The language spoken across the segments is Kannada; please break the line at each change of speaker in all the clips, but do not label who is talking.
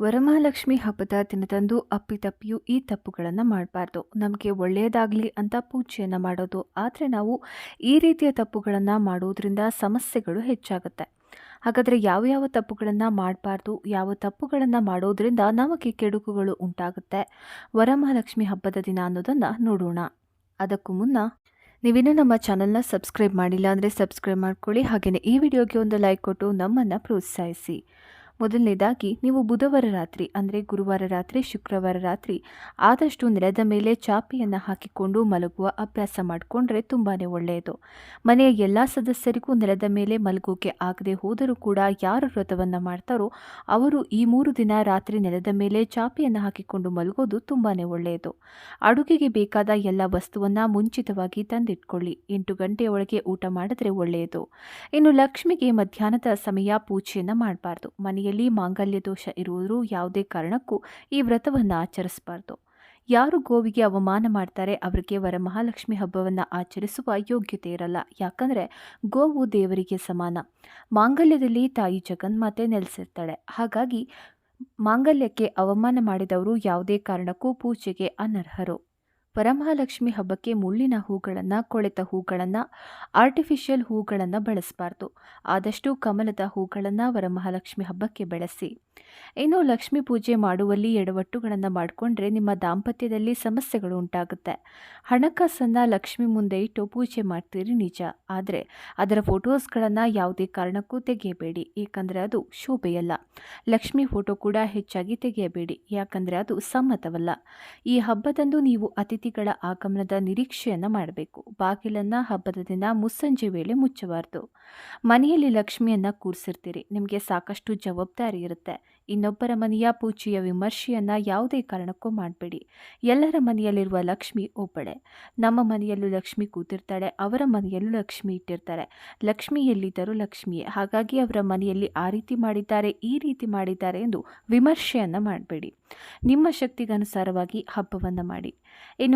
ವರಮಹಾಲಕ್ಷ್ಮಿ ಹಬ್ಬದ ದಿನದಂದು ಅಪ್ಪಿತಪ್ಪಿಯು ಈ ತಪ್ಪುಗಳನ್ನು ಮಾಡಬಾರ್ದು. ನಮಗೆ ಒಳ್ಳೆಯದಾಗಲಿ ಅಂತ ಪೂಜೆಯನ್ನು ಮಾಡೋದು. ಆದರೆ ನಾವು ಈ ರೀತಿಯ ತಪ್ಪುಗಳನ್ನು ಮಾಡೋದ್ರಿಂದ ಸಮಸ್ಯೆಗಳು ಹೆಚ್ಚಾಗುತ್ತೆ. ಹಾಗಾದರೆ ಯಾವ ಯಾವ ತಪ್ಪುಗಳನ್ನು ಮಾಡಬಾರ್ದು, ಯಾವ ತಪ್ಪುಗಳನ್ನು ಮಾಡೋದ್ರಿಂದ ನಮಗೆ ಕೆಡುಕುಗಳು ಉಂಟಾಗುತ್ತೆ? ವರಮಹಾಲಕ್ಷ್ಮಿ ಹಬ್ಬದ ದಿನ ಅನ್ನೋದನ್ನು ನೋಡೋಣ. ಅದಕ್ಕೂ ಮುನ್ನ ನೀವಿನ್ನೂ ನಮ್ಮ ಚಾನಲ್ನ ಸಬ್ಸ್ಕ್ರೈಬ್ ಮಾಡಿಲ್ಲ ಅಂದರೆ ಸಬ್ಸ್ಕ್ರೈಬ್ ಮಾಡ್ಕೊಳ್ಳಿ. ಹಾಗೆಯೇ ಈ ವಿಡಿಯೋಗೆ ಒಂದು ಲೈಕ್ ಕೊಟ್ಟು ನಮ್ಮನ್ನು ಪ್ರೋತ್ಸಾಹಿಸಿ. ಮೊದಲನೇದಾಗಿ, ನೀವು ಬುಧವಾರ ರಾತ್ರಿ, ಅಂದರೆ ಗುರುವಾರ ರಾತ್ರಿ, ಶುಕ್ರವಾರ ರಾತ್ರಿ, ಆದಷ್ಟು ನೆಲದ ಮೇಲೆ ಚಾಪೆಯನ್ನು ಹಾಕಿಕೊಂಡು ಮಲಗುವ ಅಭ್ಯಾಸ ಮಾಡಿಕೊಂಡ್ರೆ ತುಂಬಾ ಒಳ್ಳೆಯದು. ಮನೆಯ ಎಲ್ಲ ಸದಸ್ಯರಿಗೂ ನೆಲದ ಮೇಲೆ ಮಲಗೋಕೆ ಆಗದೆ ಹೋದರೂ ಕೂಡ ಯಾರು ವ್ರತವನ್ನು ಮಾಡ್ತಾರೋ, ಅವರು ಈ ಮೂರು ದಿನ ರಾತ್ರಿ ನೆಲದ ಮೇಲೆ ಚಾಪೆಯನ್ನು ಹಾಕಿಕೊಂಡು ಮಲಗೋದು ತುಂಬಾ ಒಳ್ಳೆಯದು. ಅಡುಗೆಗೆ ಬೇಕಾದ ಎಲ್ಲ ವಸ್ತುವನ್ನು ಮುಂಚಿತವಾಗಿ ತಂದಿಟ್ಕೊಳ್ಳಿ. ಎಂಟು ಗಂಟೆಯ ಒಳಗೆ ಊಟ ಮಾಡಿದ್ರೆ ಒಳ್ಳೆಯದು. ಇನ್ನು ಲಕ್ಷ್ಮಿಗೆ ಮಧ್ಯಾಹ್ನದ ಸಮಯ ಪೂಜೆಯನ್ನು ಮಾಡಬಾರ್ದು. ಮನೆಯಲ್ಲಿ ಮಾಂಗಲ್ಯ ದೋಷ ಇರುವುದು ಯಾವುದೇ ಕಾರಣಕ್ಕೂ ಈ ವ್ರತವನ್ನು ಆಚರಿಸಬಾರ್ದು. ಯಾರು ಗೋವಿಗೆ ಅವಮಾನ ಮಾಡ್ತಾರೆ ಅವರಿಗೆ ವರಮಹಾಲಕ್ಷ್ಮಿ ಹಬ್ಬವನ್ನು ಆಚರಿಸುವ ಯೋಗ್ಯತೆ ಇರಲ್ಲ. ಯಾಕಂದರೆ ಗೋವು ದೇವರಿಗೆ ಸಮಾನ. ಮಾಂಗಲ್ಯದಲ್ಲಿ ತಾಯಿ ಜಗನ್ಮಾತೆ ನೆಲೆಸಿರ್ತಾಳೆ. ಹಾಗಾಗಿ ಮಾಂಗಲ್ಯಕ್ಕೆ ಅವಮಾನ ಮಾಡಿದವರು ಯಾವುದೇ ಕಾರಣಕ್ಕೂ ಪೂಜೆಗೆ ಅನರ್ಹರು. ವರಮಹಾಲಕ್ಷ್ಮಿ ಹಬ್ಬಕ್ಕೆ ಮುಳ್ಳಿನ ಹೂಗಳನ್ನು, ಕೊಳೆತ ಹೂಗಳನ್ನು ಆರ್ಟಿಫಿಷಿಯಲ್ ಹೂಗಳನ್ನು ಬಳಸಬಾರ್ದು. ಆದಷ್ಟು ಕಮಲದ ಹೂಗಳನ್ನು ವರಮಹಾಲಕ್ಷ್ಮಿ ಹಬ್ಬಕ್ಕೆ ಬಳಸಿ. ಇನ್ನು ಲಕ್ಷ್ಮಿ ಪೂಜೆ ಮಾಡುವಲ್ಲಿ ಎಡವಟ್ಟುಗಳನ್ನು ಮಾಡಿಕೊಂಡ್ರೆ ನಿಮ್ಮ ದಾಂಪತ್ಯದಲ್ಲಿ ಸಮಸ್ಯೆಗಳು ಉಂಟಾಗುತ್ತೆ. ಹಣಕಾಸನ್ನು ಲಕ್ಷ್ಮಿ ಮುಂದೆ ಇಟ್ಟು ಪೂಜೆ ಮಾಡ್ತೀರಿ ನಿಜ. ಆದರೆ ಅದರ ಫೋಟೋಸ್ಗಳನ್ನು ಯಾವುದೇ ಕಾರಣಕ್ಕೂ ತೆಗೆಯಬೇಡಿ. ಏಕೆಂದರೆ ಅದು ಶೋಭೆಯಲ್ಲ. ಲಕ್ಷ್ಮಿ ಫೋಟೋ ಕೂಡ ಹೆಚ್ಚಾಗಿ ತೆಗೆಯಬೇಡಿ. ಯಾಕಂದರೆ ಅದು ಸಮ್ಮತವಲ್ಲ. ಈ ಹಬ್ಬದಂದು ನೀವು ಅತಿಥಿಗಳ ಆಗಮನದ ನಿರೀಕ್ಷೆಯನ್ನು ಮಾಡಬೇಕು. ಬಾಗಿಲನ್ನು ಹಬ್ಬದ ದಿನ ಮುಸ್ಸಂಜೆ ವೇಳೆ ಮುಚ್ಚಬಾರ್ದು. ಮನೆಯಲ್ಲಿ ಲಕ್ಷ್ಮಿಯನ್ನು ಕೂರಿಸಿರ್ತೀರಿ. ನಿಮಗೆ ಸಾಕಷ್ಟು ಜವಾಬ್ದಾರಿ ಇರುತ್ತೆ. ಇನ್ನೊಬ್ಬರ ಮನೆಯ ಪೂಜೆಯ ವಿಮರ್ಶೆಯನ್ನು ಯಾವುದೇ ಕಾರಣಕ್ಕೂ ಮಾಡಬೇಡಿ. ಎಲ್ಲರ ಮನೆಯಲ್ಲಿರುವ ಲಕ್ಷ್ಮಿ ಒಬ್ಬಳೆ. ನಮ್ಮ ಮನೆಯಲ್ಲೂ ಲಕ್ಷ್ಮಿ ಕೂತಿರ್ತಾಳೆ. ಅವರ ಮನೆಯಲ್ಲೂ ಲಕ್ಷ್ಮಿ ಇಟ್ಟಿರ್ತಾರೆ. ಲಕ್ಷ್ಮಿ ಎಲ್ಲಿದ್ದರೂ ಲಕ್ಷ್ಮಿಯೇ. ಹಾಗಾಗಿ ಅವರ ಮನೆಯಲ್ಲಿ ಆ ರೀತಿ ಮಾಡಿದ್ದಾರೆ, ಈ ರೀತಿ ಮಾಡಿದ್ದಾರೆ ಎಂದು ವಿಮರ್ಶೆಯನ್ನು ಮಾಡಬೇಡಿ. ನಿಮ್ಮ ಶಕ್ತಿಗನುಸಾರವಾಗಿ ಹಬ್ಬವನ್ನು ಮಾಡಿ.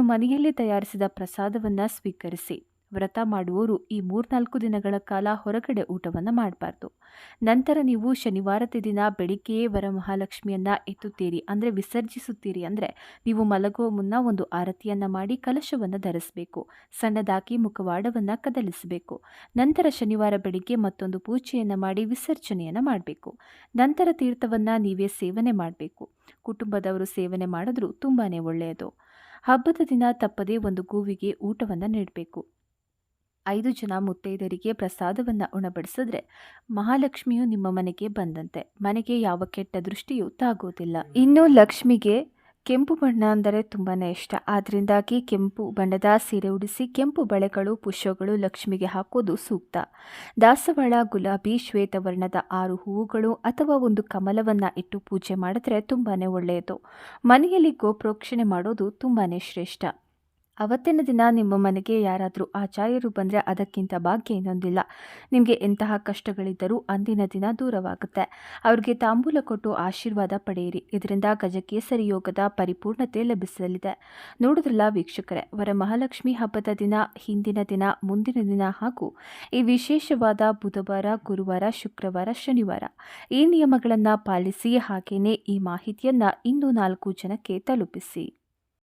ಇನ್ನು ಮನೆಯಲ್ಲಿ ತಯಾರಿಸಿದ ಪ್ರಸಾದವನ್ನು ಸ್ವೀಕರಿಸಿ. ವ್ರತ ಮಾಡುವವರು ಈ ಮೂರ್ನಾಲ್ಕು ದಿನಗಳ ಕಾಲ ಹೊರಗಡೆ ಊಟವನ್ನು ಮಾಡಬಾರ್ದು. ನಂತರ ನೀವು ಶನಿವಾರದ ದಿನ ಬೆಳಿಗ್ಗೆಯೇ ವರಮಹಾಲಕ್ಷ್ಮಿಯನ್ನು ಎತ್ತುತ್ತೀರಿ. ಅಂದರೆ ವಿಸರ್ಜಿಸುತ್ತೀರಿ. ಅಂದರೆ ನೀವು ಮಲಗುವ ಮುನ್ನ ಒಂದು ಆರತಿಯನ್ನು ಮಾಡಿ ಕಲಶವನ್ನು ಧರಿಸಬೇಕು. ಸಣ್ಣದಾಗಿ ಮುಖವಾಡವನ್ನು ಕದಲಿಸಬೇಕು. ನಂತರ ಶನಿವಾರ ಬೆಳಿಗ್ಗೆ ಮತ್ತೊಂದು ಪೂಜೆಯನ್ನು ಮಾಡಿ ವಿಸರ್ಜನೆಯನ್ನು ಮಾಡಬೇಕು. ನಂತರ ತೀರ್ಥವನ್ನು ನೀವೇ ಸೇವನೆ ಮಾಡಬೇಕು. ಕುಟುಂಬದವರು ಸೇವನೆ ಮಾಡಿದ್ರೂ ತುಂಬಾ ಒಳ್ಳೆಯದು. ಹಬ್ಬದ ದಿನ ತಪ್ಪದೇ ಒಂದು ಗೋವಿಗೆ ಊಟವನ್ನು ನೀಡಬೇಕು. ಐದು ಜನ ಮುತ್ತೈದರಿಗೆ ಪ್ರಸಾದವನ್ನು ಉಣಬಡಿಸಿದ್ರೆ ಮಹಾಲಕ್ಷ್ಮಿಯು ನಿಮ್ಮ ಮನೆಗೆ ಬಂದಂತೆ. ಮನೆಗೆ ಯಾವ ಕೆಟ್ಟ ದೃಷ್ಟಿಯೂ ತಾಗೋದಿಲ್ಲ. ಇನ್ನು ಲಕ್ಷ್ಮಿಗೆ ಕೆಂಪು ಬಣ್ಣ ಅಂದರೆ ತುಂಬಾ ಇಷ್ಟ. ಆದ್ದರಿಂದಾಗಿ ಕೆಂಪು ಬಣ್ಣದ ಸೀರೆ ಉಡಿಸಿ ಕೆಂಪು ಬಳೆಗಳು, ಪುಷ್ಪಗಳು ಲಕ್ಷ್ಮಿಗೆ ಹಾಕೋದು ಸೂಕ್ತ. ದಾಸವಾಳ, ಗುಲಾಬಿ, ಶ್ವೇತವರ್ಣದ ಆರು ಹೂವುಗಳು ಅಥವಾ ಒಂದು ಕಮಲವನ್ನು ಇಟ್ಟು ಪೂಜೆ ಮಾಡಿದ್ರೆ ತುಂಬಾ ಒಳ್ಳೆಯದು. ಮನೆಯಲ್ಲಿ ಗೋಪ್ರೋಕ್ಷಣೆ ಮಾಡೋದು ತುಂಬಾ ಶ್ರೇಷ್ಠ. ಅವತ್ತಿನ ದಿನ ನಿಮ್ಮ ಮನೆಗೆ ಯಾರಾದರೂ ಆಚಾರ್ಯರು ಬಂದರೆ ಅದಕ್ಕಿಂತ ಭಾಗ್ಯ ಇನ್ನೊಂದಿಲ್ಲ. ನಿಮಗೆ ಎಂತಹ ಕಷ್ಟಗಳಿದ್ದರೂ ಅಂದಿನ ದಿನ ದೂರವಾಗುತ್ತೆ. ಅವ್ರಿಗೆ ತಾಂಬೂಲ ಕೊಟ್ಟು ಆಶೀರ್ವಾದ ಪಡೆಯಿರಿ. ಇದರಿಂದ ಗಜಕೇಸರಿ ಯೋಗದ ಪರಿಪೂರ್ಣತೆ ಲಭಿಸಲಿದೆ. ನೋಡಿದ್ರಲ್ಲ ವೀಕ್ಷಕರೇ, ವರಮಹಾಲಕ್ಷ್ಮಿ ಹಬ್ಬದ ದಿನ, ಹಿಂದಿನ ದಿನ, ಮುಂದಿನ ದಿನ ಹಾಗೂ ಈ ವಿಶೇಷವಾದ ಬುಧವಾರ, ಗುರುವಾರ, ಶುಕ್ರವಾರ, ಶನಿವಾರ. ಈ ನಿಯಮಗಳನ್ನು ಪಾಲಿಸಿ ಹಾಗೆಯೇ ಈ ಮಾಹಿತಿಯನ್ನು ಇನ್ನೂ ನಾಲ್ಕು ಜನಕ್ಕೆ ತಲುಪಿಸಿ.